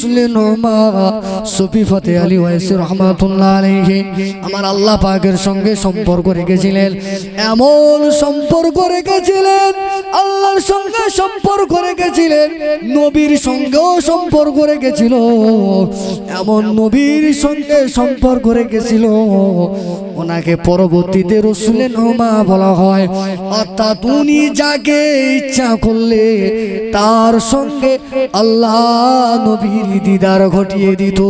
রসুলের নোমা সুফি ফতে আলী ওয়াইসি রহমাতুল্লাহ আলাইহি আমার আল্লাহ পাকের সঙ্গে সম্পর্ক রেখেছিলেন। এমন সম্পর্ক রেখেছিলেন, আল্লাহর সঙ্গে সম্পর্ক রেখেছিলেন, নবীর সঙ্গেও সম্পর্ক রেখেছিল। এমন নবীর সঙ্গে সম্পর্ক রেখেছিল, ওনাকে পরবর্তীতে রসুলের নোমা বলা হয়। অর্থাৎ উনি যাকে ইচ্ছা করলে তার সঙ্গে আল্লাহ নবীর দিদার ঘটিয়ে দিত।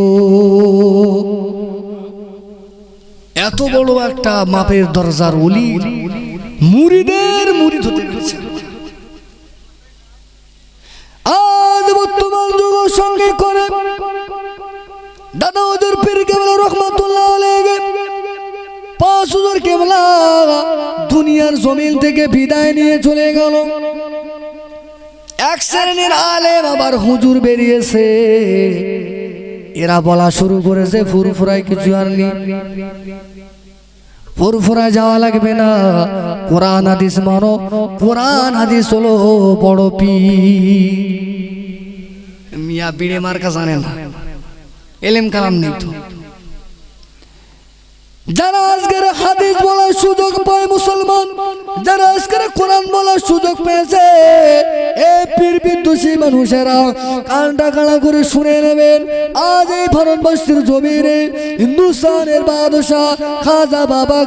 এত বড় একটা মাপের দরজার উলি মুড়িদের মুড়িদ হতে পেরেছে। আজ বর্তমান যুগ সঙ্গে করে দাদা ওদের পীর কেবল রহমতুল্লাহ আলাইহি পাঁচ হাজার কেবলা দুনিয়ার জমিন থেকে বিদায় নিয়ে চলে গেল। এক শ্রেণির আলেম আবার হুজুর বেরিয়েছে। এরা বলা শুরু করেছে, ফুরফুরায় কিছু আর নেই। ফুরফুরা যাওয়া লাগবে না। কোরআন হাদিস মানো, কোরআন হাদিস হলো বড় পি মিয়া বিড়ে মার্কা জানে না। এলেম কালাম নেই তো। যারা আজকের হাদিস বলার সুযোগ পায় মুসলমান, যারা আজকের কোরআন বলার সুযোগ পেয়েছে করে শুনে নেবেন হিন্দুস্তানের খাজা বাবা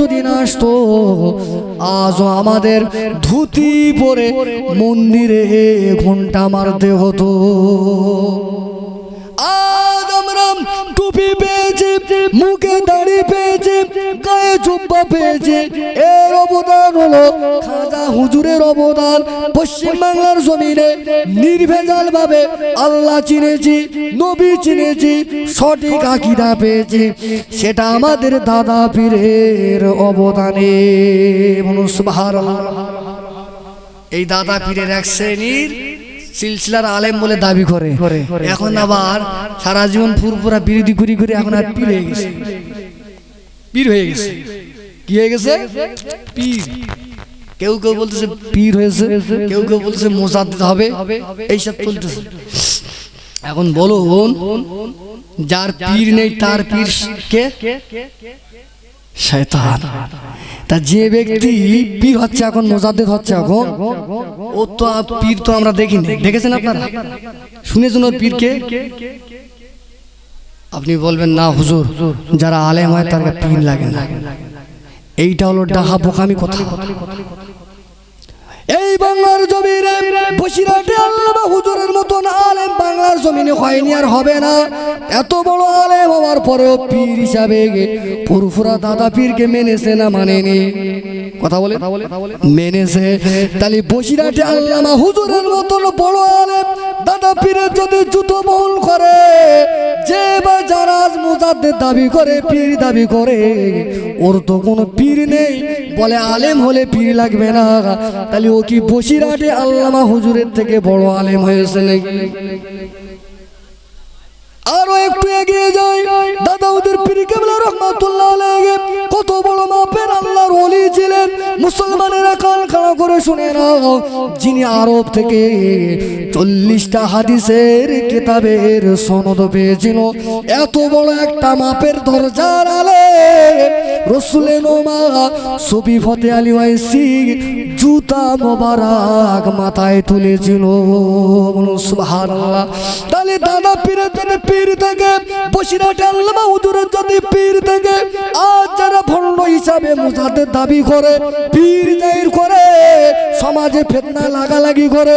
যদি আজও আমাদের ধুতি পরে মন্দিরে ঘণ্টা মারতে হতো। আজ আমরা টুপি পেয়েছি, মুখে দাড়ি পেয়েছি, গায়ে জুব্বা পেয়েছি। এর অবদান হলো খাজা হুজুরের অবদান। পশ্চিম বাংলার জমিনে নির্ভেজাল ভাবে আল্লাহ চিনেছি, নবী চিনেছি, সঠিক আকিদা পেয়েছি। সেটা আমাদের দাদা পীরের অবদানে। সুবহানাল্লাহ। এই দাদা পীরের এক শ্রেণির সিলসিলার আলেম বলে দাবি করে। এখন আবার সারা জীবন ফুরফুরা বিরোধী করি করে এখন আর পীর হয়ে গেছে। পীর হয়ে গেছে। কি হয়ে গেছে? পীর। কেউ কেউ বলতেছে পীর হয়েছে। কেউ কেউ বলতেছে মোজাদ দিতে হবে। এইসব চলতেছে। এখন বলুন যার পীর নেই তার পীর কে? শয়তান। তা যে ব্যক্তি পীর হচ্ছে এখন, মোজাদ্দেদ হচ্ছে এখন, ও তো পীর তো আমরা দেখিনি। দেখেছেন আপনারা? শুনেছেন ওর পীরকে? আপনি বলবেন, না, হুজুর, যারা আলেম হয় তার পীর লাগে না। এইটা হলো ডাহা বোকামি কথা। এই বাংলার জমিনে বসিরাটে আল্লামা হুজুরের মতন আলেম বাংলার জমিনে হয়নি আর হবে না। এত বড় আলেম হওয়ার পরেও পীর হিসাবে ফুরফুরা দাদা পীরকে মেনেছে না মানেনি? কথা বলে মেনেছে। তাহলে বসিরাটে আল্লামা হুজুরের মতন বড় আলেম দাদা যদি জুতো বহুল করে, যে বা জারাজ আজ দাবি করে, পীর দাবি করে, ওর তো কোনো পীর নেই। বলে আলেম হলে পীর লাগবে না। তাহলে ও কি বসিরাটে আল্লামা হুজুরের থেকে বড় আলেম হয়েছে নাকি? আরও একটু এগিয়ে যাই। দাদা ওদের পীর কেবলা রহমাতুল্লাহ আলাইহি কত বড় মাপের আল্লাহর ওলি ছিলেন। মুসলমানেরা কান খাড়া করে শুনে নাও, যিনি আরব থেকে চল্লিশটা হাদিসের কিতাবের সনদ পেয়েছিল। এত বড় একটা মাপের দরজার আলে রসুলে নোমা সবি ফতে আলী ওয়াইসি জুতা মোবারক মাথায় তুলেছিল। সুবহানাল্লাহ। তাহলে দাবি করে, পীর দায়ের করে, সমাজে ফেতনা লাগালাগি করে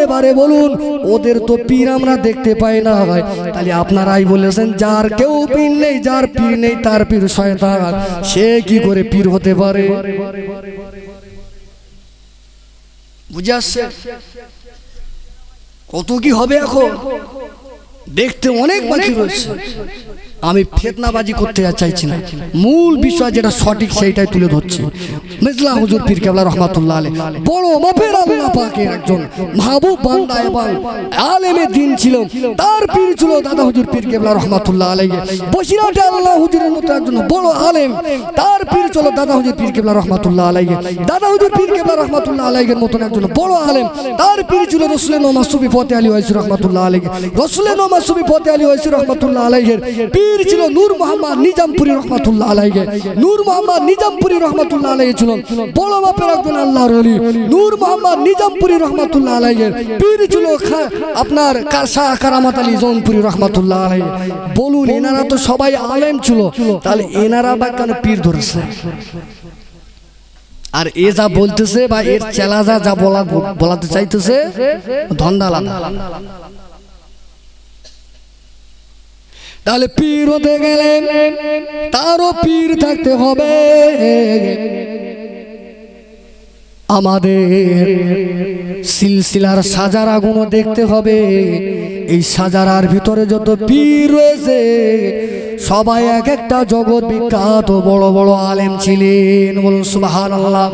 এবারে বলুন, ওদের তো পীর আমরা দেখতে পাই না ভাই। তাহলে আপনারাই বলেছেন, যার কেউ পীর নেই, যার পীর নেই, তার পীর শয়তান। সে কি করে পীর হতে পারে? বুঝে আসছে? কত কি হবে এখন? দেখতে অনেক বাকি রয়েছে। আমি ফেতনাবাজি করতে চাইছি না। মূল বিষয় যেটা সঠিক সেইটাই তুলে ধরছি। মেজলা হুজুর পীর কেবলা রহমাতুল্লাহ আলে বড় মাপের আল্লাহ পাকের একজন মাহবুব বান্দা এবং আলেমে দিন ছিল। তার পীর ছিল দাদা হুজুর পীর কেবলা রহমাতুল্লাহ আলী বসিরাটে আল্লাহ হুজুরের মতো একজন বড় আলেম। তার পীর ছিল দাদা হুজুর পীর কেবলা রহমাতুল্লাহ আলী দাদা হুজুর পীর কেবলা রহমাতুল্লাহ আলাইহির মতন একজন বড় আলেম। তার পীর ছিল রসুলের নোমা সুবি ফতে আলী ওয়াইসি রহমাতুল্লাহ আলাইহি। রসুলের নোমা সুবি ফতে আলী ওয়াইসি রহমাতুল্লাহ আলাইহির পীর ছিল নূর মোহাম্মদ নিজামপুরি রহমাতুল্লাহ আলাইহি। নূর মোহাম্মদ নিজামপুরি রহমাতুল্লাহ আলাইহি ছিল বড় মাপের একজন আল্লাহর ওলি। নূর মোহাম্মদ নিজামপুরি রহমাতুল্লাহ আলাইহির পীর ছিল আপনার শাহ কারামাত আলী জৌনপুরি রহমাতুল্লাহ আলাইহি। বলুন, এনারা তো সবাই আলেম ছিল। তাহলে এনারা বা কেন পীর ধরেছে? আর এ যা বলতেছে বা এর চেলা যা যা বলা বলাতে চাইতেছে, ধন্দা আলাদা। তাহলে পীর হতে গেলে তারও পীর থাকতে হবে। আমাদের সিলসিলার সাজারা গুলো দেখতে হবে। এই সাজারার ভিতরে যত পীর রয়েছে, সবাই এক একটা জগৎ বিখ্যাত বড় বড় আলেম ছিলেন। বলুন আল্লাহ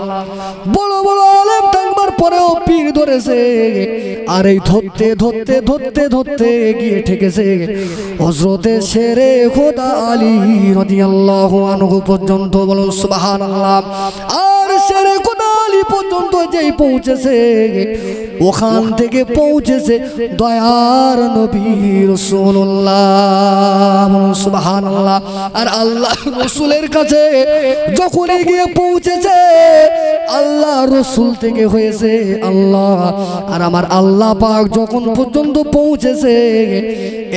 বড় বড় আলেম থাকবার পরেও পীর ধরেছে। আর এই ধরতে ধরতে ধরতে ধরতে গিয়ে ঠেকেছে। হজরতে শেরে খোদা আলী রাদিয়াল্লাহু আল্লাহ পর্যন্ত বলুন সুবাহ আর শেরে আলী পর্যন্ত যেই পৌঁছেছে, ওখান থেকে পৌঁছেছে দয়ার নবী রসুল্লাহ আর আল্লাহ রসুলের কাছে যখনই গিয়ে পৌঁছেছে, আল্লাহ রসুল থেকে হয়েছে আল্লাহ। আর আমার আল্লাহ পাক যখন পর্যন্ত পৌঁছেছে,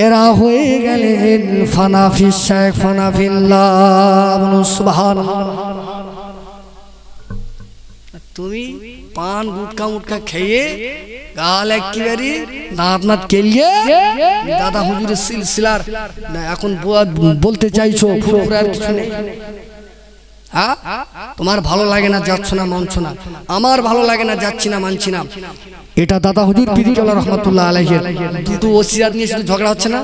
এরা হয়ে গেলেন ফানাফি শেখ ফানাফিল্লাহ সুবাহান তুমি পান, গুটকা মুটকা খেয়ে গাল একেবারে দাঁত নাত কেলিয়ে দাদা হুজুরের সিলসিলার, না, এখন বলতে চাইছো আর কিছু নেই। হ্যাঁ তোমার ভালো লাগে না, যাচ্ছ না, মানছ না। আমার ভালো লাগে না, যাচ্ছি না, মানছি না। এটা দাদা হুজুর পিরিকাল্লা রহমতুল্লাহ আলাইহের দুটো ওসিয়াত নিয়ে শুধু ঝগড়া হচ্ছে না।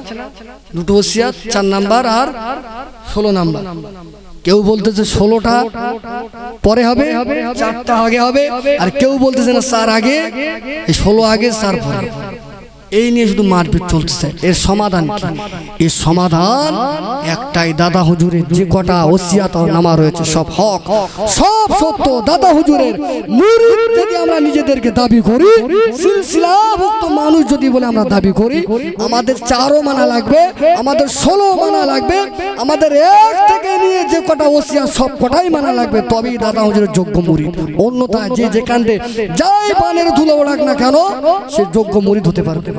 দুটো ওসিয়াত, চার নাম্বার আর ষোলো নাম্বার। কেউ বলতেছে ষোলোটা, পরে হবে, চারটা আগে হবে, আর কেউ বলতেছে না চার আগে ষোলো আগে চার পরে। এই নিয়ে শুধু মারপিট চলতেছে। এর সমাধান কি? এর সমাধান একটাই দাদা হুজুরের যে কটা ওসিয়াত নামা রয়েছে, সব হক। সব সত্য। দাদা হুজুরের মুরিদ যদি আমরা নিজেদেরকে দাবি করি, সিলসিলাভুক্ত মানুষ যদি বলে আমরা দাবি করি, আমাদের চারও মানা লাগবে, আমাদের ষোলো মানা লাগবে, আমাদের এক থেকে নিয়ে যে কটা ওসিয়া সব কটাই মানা লাগবে, তবেই দাদা হুজুরের যোগ্য মুরিদ। অন্যথায় যে যেখানে যাই পানের ধুলো ওড়াক না কেন, সে যোগ্য মুরিদ হতে পারবে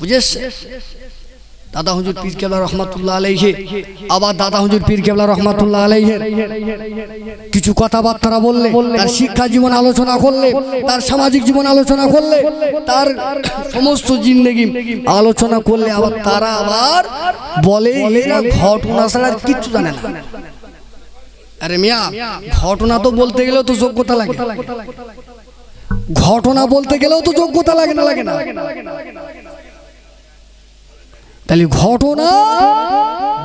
বুঝেছ? দাদা হুজুর পীর কেবলা রহমাতুল্লাহ আলাইহে আবার দাদা হুজুর পীর কেবলা রহমাতুল্লাহ আলাইহে। কিছু কথাবার্তা বললে তার শিক্ষা জীবন আলোচনা করলে তার সামাজিক জীবন আলোচনা করলে তার সমস্ত জিন্দগি আলোচনা করলে আবার তারা আবার বলে এরা ঘটনা ছাড়া কিচ্ছু জানে না। আরে মিয়া ঘটনা তো বলতে গেলেও তো যোগ্যতা লাগে। ঘটনা বলতে গেলেও তো যোগ্যতা লাগে না লাগে না। তাহলে ঘটনা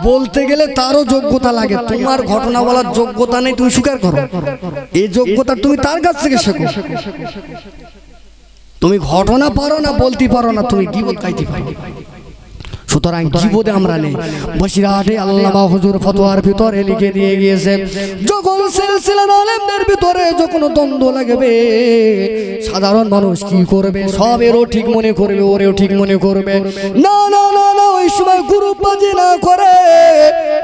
বলতে গেলে তারও যোগ্যতা লাগে। তোমার ঘটনা বলার যোগ্যতা নেই, তুমি স্বীকার করো। এই যোগ্যতা তুমি তার কাছ থেকে শেখো। তুমি ঘটনা পারো না, বলতে পারো না, তুমি কি বলতে পারো। সুতরাং জীবনে আমরা নেই। বসিরহাটে আল্লামা হুজুর ফতোয়ার ভিতরে লিখে দিয়ে গিয়েছে যখন সিলসিলার আলেমদের ভিতরে যখন দ্বন্দ্ব লাগবে সাধারণ মানুষ কি করবে? সব এরও ঠিক মনে করবে ওরেও ঠিক মনে করবে। না না না না ওই সময় গ্রুপবাজি না করে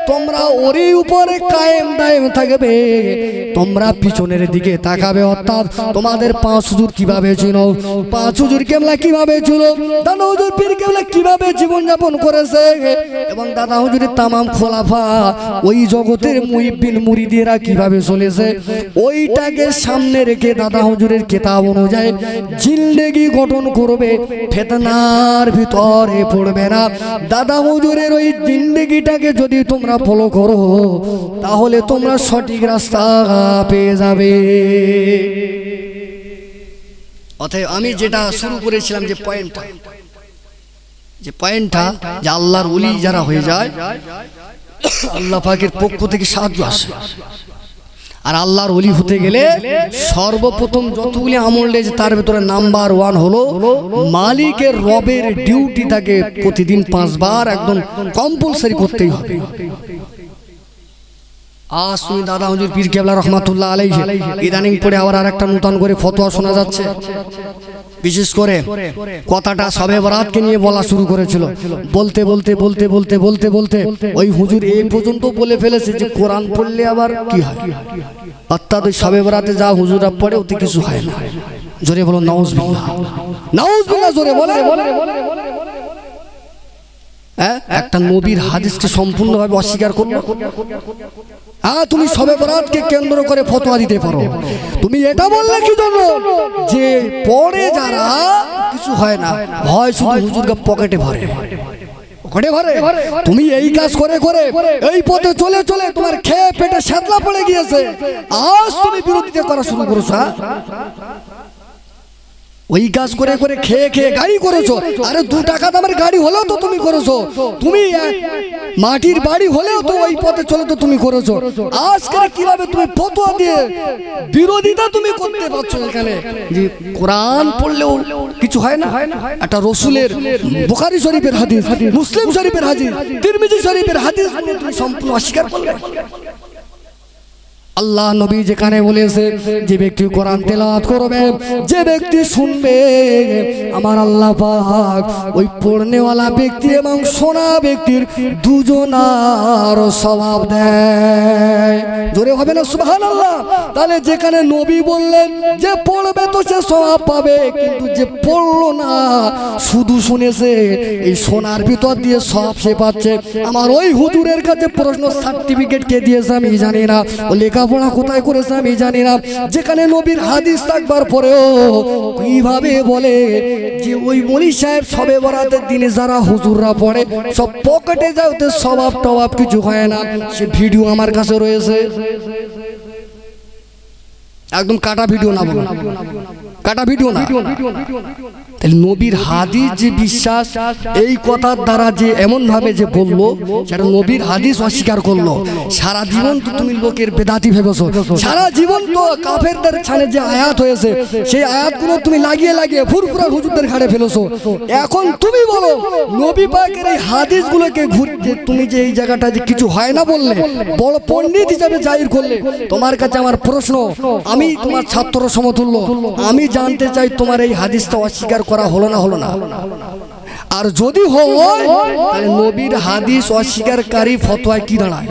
তোমরা ওরই উপরে কায়েম দায়েম থাকবে। তোমরা পিছনের দিকে তাকাবে অর্থাৎ তোমাদের পাঁচ হুজুর কীভাবে ছিল? পাঁচ হুজুর কেমলা কীভাবে ছিল? দাদা হুজুর পীর কেমলা কীভাবে জীবন যাপন করেছে এবং দাদা হুজুরের তামাম খোলাফা ওই জগতের মুহিবিন মুরিদিরা কীভাবে চলেছে, ওইটাকে সামনে রেখে দাদা হুজুরের কেতাব অনুযায়ী জিন্দেগি গঠন করবে, ফেতনার ভিতরে পড়বে না। দাদা হুজুরের ওই জিন্দেগিটাকে যদি তোমরা ফলো করো, তাহলে তোমরা সঠিক রাস্তা পেয়ে যাবে। অতএব আমি যেটা শুরু করেছিলাম যে পয়েন্টটা যে পয়েন্টটা যে আল্লাহর উলি যারা হয়ে যায়, আল্লাহ পাকের পক্ষ থেকে সাহায্য আসে। আর আল্লাহর অলি হতে গেলে সর্বপ্রথম যতগুলি আমল রয়েছে, তার ভেতরে নাম্বার ওয়ান হলো মালিকের রবের ডিউটি তাকে প্রতিদিন পাঁচবার একদম কম্পালসারি করতেই হবে। আজ তুমি দাদা হুজুর পীর কেবলা রহমাতুল্লাহ আলাইহি। ইদানিং পরে আবার আর একটা নতুন করে ফতোয়া শোনা যাচ্ছে। বিশেষ করে কথাটা সবে বরাতকে নিয়ে বলা শুরু করেছিল। বলতে বলতে বলতে বলতে বলতে বলতে ওই হুজুর এই পর্যন্ত বলে ফেলেছে যে কোরআন পড়লে আবার কি হয়? অর্থাৎ ওই সবে বরাতে যা হুজুরা পড়ে ওতে কিছু হয় না। জোরে বলো নাউজ বিল্লাহ নাউজ বিল্লাহ জোরে বলে হ্যাঁ একটা নবীর হাদিসকে সম্পূর্ণভাবে অস্বীকার করল হ্যাঁ তুমি সবে বরাতকে কেন্দ্র করে ফতোয়া দিতে পারো। তুমি এটা বললে কি জন্য? যে পরে যারা কিছু হয় না হয় শুধু হুজুরকে পকেটে ভরে। পকেটে ভরে তুমি এই কাজ করে করে এই পথে চলে চলে তোমার খেয়ে পেটে শ্যাতলা পড়ে গিয়েছে। আজ তুমি বিরোধিতা করা শুরু করেছ হ্যাঁ? ওই কাজ করে করে খেয়ে খেয়ে গাড়ি করেছ। আরে দু টাকা দামের গাড়ি হলেও তো তুমি করেছ। তুমি মাটির বাড়ি হলেও তো ওই পথে চলে তো তুমি করেছ। আজকে কীভাবে তুমি ফতোয়া দিয়ে বিরোধিতা তুমি করতে পারছ এখানে? যে কোরআন পড়লেও কিছু হয় না? একটা রসুলের বুখারি শরীফের হাদিস, মুসলিম শরীফের হাদিস, তিরমিজি শরীফের হাদিস তুমি সম্পূর্ণ অস্বীকার করলে? আল্লাহ নবী যেখানে বলেছে যে ব্যক্তি কোরআন তেলাওয়াত করবে, যে ব্যক্তি শুনবে, আমার আল্লাহ পাক ওই পড়নেওয়ালা ব্যক্তি এবং শোনা ব্যক্তির দুজনার স্বভাব দেয়। জোরে হবে না, সুবহানাল্লাহ? তাহলে যেখানে নবী বললেন যে পড়বে তো সে স্বভাব পাবে, কিন্তু যে পড়ল না, শুধু শুনেছে, এই সোনার ভিতর দিয়ে সব সে পাচ্ছে। আমার ওই হুজুরের কাছে প্রশ্ন সার্টিফিকেট কে দিয়েছে আমি জানি না। ও লেখাপড়া কোথায় করেছে আমি জানি না। যেখানে নবীর হাদিস থাকবার পরেও কীভাবে বলে যে ওই মনি সাহেব সবে বরাতের দিনে যারা হুজুররা পড়ে, সব পকেটে যায় তো স্বভাব টবাব কিছু হয় না। সে ভিডিও আমার কাছে রয়েছে। একদম কাটা ভিডিও না বলো। কাটা ভিডিও না। তাহলে নবীর হাদিস যে বিশ্বাস, এই কথার দ্বারা যে এমন ভাবে যে বলল, সেটা নবীর হাদিস অস্বীকার করল। সারা জীবন তো তুমি লোকের বেদাতি ভেবেছো। সারা জীবন তো কাফেরদের ছানে যে আয়াত হয়েছে, সেই আয়াতগুলো তুমি লাগিয়ে লাগিয়ে ফুরফুরা হুজুরদের ঘাড়ে ফেলেছো। এখন তুমি বলো, নবী পাকের এই হাদিসগুলোকে ঘুরতে তুমি যে এই জায়গাটা যে কিছু হয় না বললে, বড় পণ্ডিত হিসাবে জাহির করলে, তোমার কাছে আমার প্রশ্ন, আমি তোমার ছাত্র সমতুল্য, আমি জানতে চাই তোমার এই হাদিসটা অস্বীকার করা হলো না হলো না? আর যদি তাহলে নবীর হাদিস অস্বীকারী ফতোয়ায় কি দাঁড়ায়?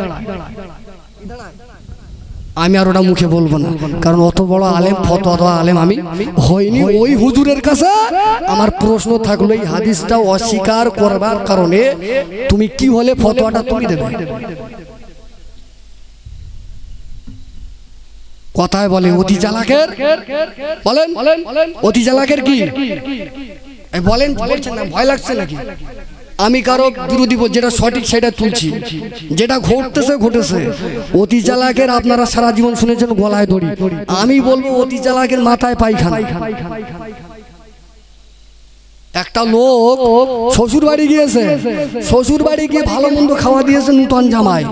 আমি আর ওটা মুখে বলব না, কারণ অত বড় আলেম দেওয়া আলেম আমি হইনি। ওই হুজুরের কাছে আমার প্রশ্ন থাকল, এই হাদিসটা অস্বীকার করবার কারণে তুমি কি হলে ফতোয়াটা তুমি দেবে? কথায় বলে অতি চালাকের। বলেন অতি চালাকের কি? বলেন বলছেন না ভয় লাগছে নাকি? আমি কারও বিরোধী যেটা সঠিক সেটা তুলছি। যেটা ঘটতেছে ঘটেছে। অতি চালাকের আপনারা সারা জীবন শুনেছেন গলায় দড়ি। আমি বলব অতি চালাকের মাথায় পায়খানা। একটা লোক শ্বশুর বাড়ি গিয়েছে। শ্বশুর বাড়ি গিয়ে ভালো মন্দ খাওয়া দিয়েছে নূতন জামাই।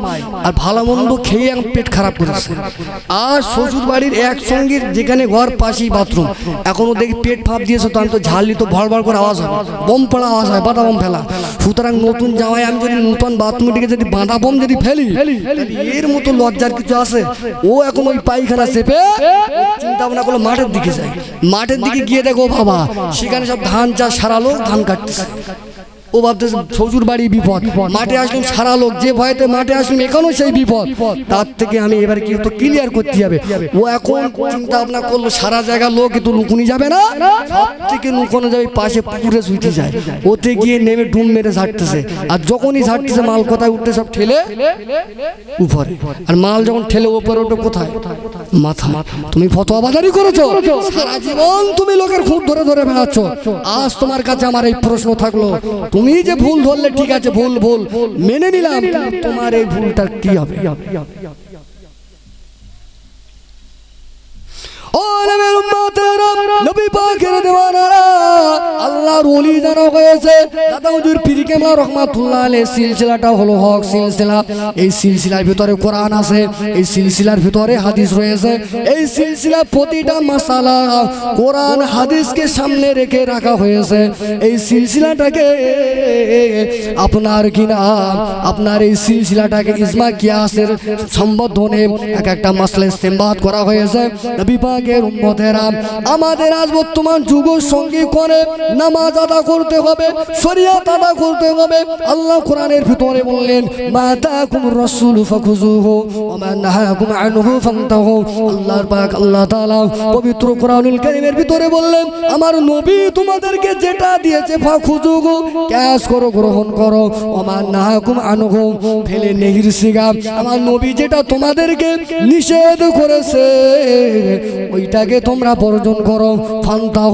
আর ভালো মন্দ খেয়ে পেট খারাপ করেছে। আর শ্বশুর বাড়ির এক সঙ্গীর যেখানে ঘর, পাশেই বাথরুম। এখনও দেখি পেট ফাঁপ দিয়েছে, তো আমি তো ঝাললি তো ভড় ভড় করে আওয়াজ হয়। বোম পড়া আওয়াজ হয়, বাঁধা বোম ফেলা। সুতরাং নতুন জামাই আমি যদি নতুন বাথরুমটিকে যদি বাঁধা বোম যদি ফেলি এর মতো লজ্জার কিছু আছে? ও এখন ওই পায়খানা চেপে চিন্তা ভাবনা করল মাঠের দিকে যায়। মাঠের দিকে গিয়ে দেখো বাবা, সেখানে সব ধান চাষ লোক ধান কাটতেছে ও ভাবতেছে শ্বশুর বাড়ি বিপদ। মাঠে আসলাম সারা লোক, যে ভয়তে মাঠে আসলাম, এখানেও সেই বিপদ। তার থেকে আমি এবার কি তো ক্লিয়ার করতে হবে। ও এখন চিন্তা ভাবনা করল, সারা জায়গা লোক তো লুকুনি যাবে না সব থেকে লুকানো যাবে পাশে পুকুরে শুইতে যায়। ওতে গিয়ে নেমে ডুম মেরে ঝাড়তেছে। আর যখনই ঝাড়তেছে, মাল কোথায় উঠতে সব ঠেলে উপরে। আর মাল যখন ঠেলে উপরে ওঠে কোথায়? মাথা। তুমি ফতোয়া বাজারি করেছ? সারা জীবন তুমি লোকের খুব ধরে ধরে বেড়াচ্ছ। আজ তোমার কাছে আমার এই প্রশ্ন থাকল তুমি যে ভুল ধরলে ঠিক আছে ভুল ভুল। মেনে নিলাম তোমার এই ভুলটা কি হবে? ও নবী পাকের দেওয়ানারা। আল্লাহর ওলি জানা হয়েছে, দাদা হুজুর পীর কেবলা রহমাতুল্লাহ আলাইহি, সিলসিলাটা হলো হক সিলসিলা। এই সিলসিলার ভিতরে কোরআন আছে, এই সিলসিলার ভিতরে হাদিস রয়েছে। এই সিলসিলা প্রতিটা মাসালা কোরআন, হাদিসকে সামনে রেখে রাখা হয়েছে। এই সিলসিলাটাকে আপনার কিনা আপনার এই সিলসিলাটাকে ইসমা কিয়াসের সম্বোধনে এক একটা মাসলে ইস্তেমবাদ করা হয়েছে। নবী পাকের উম্মতেরা আমাদের আজ বর্তমান যুগের সঙ্গে করে নামাজ আদা করতে হবে, শরিয়াত আদা করতে হবে। আল্লাহ কোরআনের ভিতরে বললেন, মা তাকুম রাসূল ফাখুযুহু ওয়া মা নাহাকুম আনহু ফান্তাহু। আল্লাহর পাক আল্লাহ তাআলা পবিত্র কোরআনুল কারীমের ভিতরে বললেন, আমার নবী তোমাদেরকে যেটা দিয়েছে, ফাখুযুহু ক্যাশ করো, গ্রহণ করো। ওয়া মা নাহাকুম আনহু, ফেলে নেহির সিগা আমার নবী যেটা তোমাদেরকে নিষেধ করেছে, ওইটাকে তোমরা বর্জন করো। ফান্তাহ,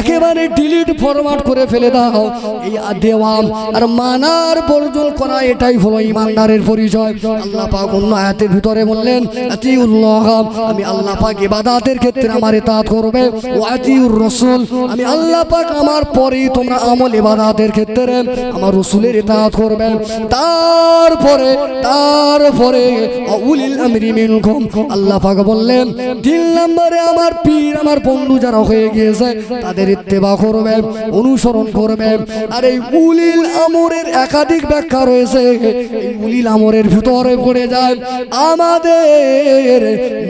একেবারে ডিলিট ফরম্যাট করে ফেলে দাও। এই দেওয়া আর মানার বর্জন করা, এটাই হলো ইমানদারের পরিচয়। আল্লাহ পাক অন্য আয়াতের ভিতরে বললেন, আতিউল্লাহ, আমি আল্লাহ পাক ইবাদাতের ক্ষেত্রে আমার ইতাআত করবে। ও আতিউর রাসূল, আমি আল্লাহ পাক আমার পরেই তোমরা আমল ইবাদাতের ক্ষেত্রে আমার রসুলের ইতাআত করবে। তারপরে তারপরে উলিল আমরি মিনকুম। আল্লাহ পাক বললেন, তিন নম্বরে আমার পীর, আমার বন্ধু যারা হয়ে গিয়েছে, তাদের ইত্তেবা করবে। অনুসরণ করবে। আর এই উলিল আমরের একাধিক ব্যাখ্যা রয়েছে। এই উলিল আমরের ভিতরে পড়ে যায়, আমাদের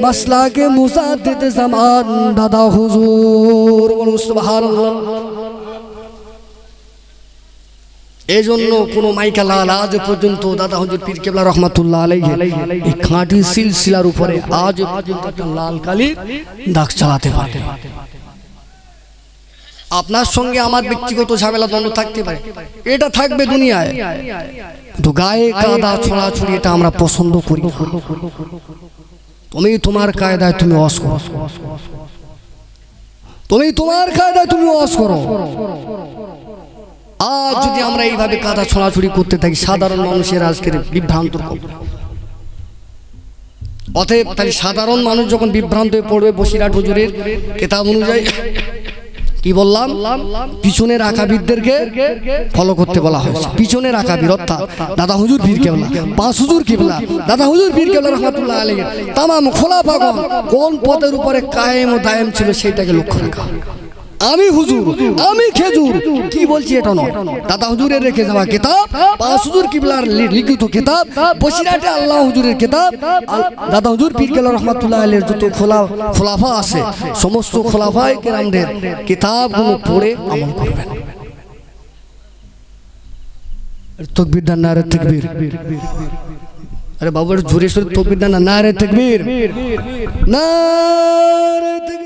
মাসলাকে মুসাদ্দিদ জামান দাদা হুজুর। এই জন্য কোনো মাইকা লাল আজ পর্যন্ত দাদা হুজুর পীর কেবলা রহমাতুল্লাহ আলাইহি এই খাঁটি সিলসিলার উপরে আজ পর্যন্ত লাল কালি দাগ চালাতে পারে আপনার সঙ্গে আমার ব্যক্তিগত ঝামেলা দ্বন্দ্ব থাকতে পারে। এটা থাকবে দুনিয়ায়। কিন্তু গায়ে কাদা ছড়াছড়ি এটা আমরা পছন্দ করি তুমি তোমার কায়দায় তুমি অস করো। তুমি তোমার কায়দায় তুমি অস করো। আজ যদি আমরা এইভাবে কাদা ছড়াছড়ি করতে থাকি, সাধারণ মানুষের আজকের বিভ্রান্ত অতএব তাহলে সাধারণ মানুষ যখন বিভ্রান্ত হয়ে পড়বে বসিরাট হুজুরের কেতাব অনুযায়ী কি বললাম? পিছনের বীরদেরকে ফলো করতে বলা হয়েছে। পিছনের আকাবির অর্থাৎ দাদা হুজুর বীর কেবলা পাঁচ হুজুর কেবলা, দাদা হুজুর পীর কেবলা রহমতুল্লাহ আলী তামাম খোলা পাগল কোন পথের উপরে কায়েম ও দায়েম ছিল সেইটাকে লক্ষ্য রাখা। আমি হুজুর, আমি খেজুর। কি বলছি এটা নয়? দাদা হুজুরের রেখে যাওয়া কিতাব পাঁচ হুজুর কিবলার লিখিত কিতাব, বসিরাটে আল্লাহ হুজুরের কিতাব দাদা হুজুর পীর কেলা রহমাতুল্লাহ আলের যত খোলা খোলাফা আছে, সমস্ত খোলাফায় কেরামদের কিতাবগুলো পড়ে আমল করবেন। তকবির দান নারে তকবির। আরে বাবুর জোরে সোরে তকবির দান না রে তকবির। নারে তকবীর।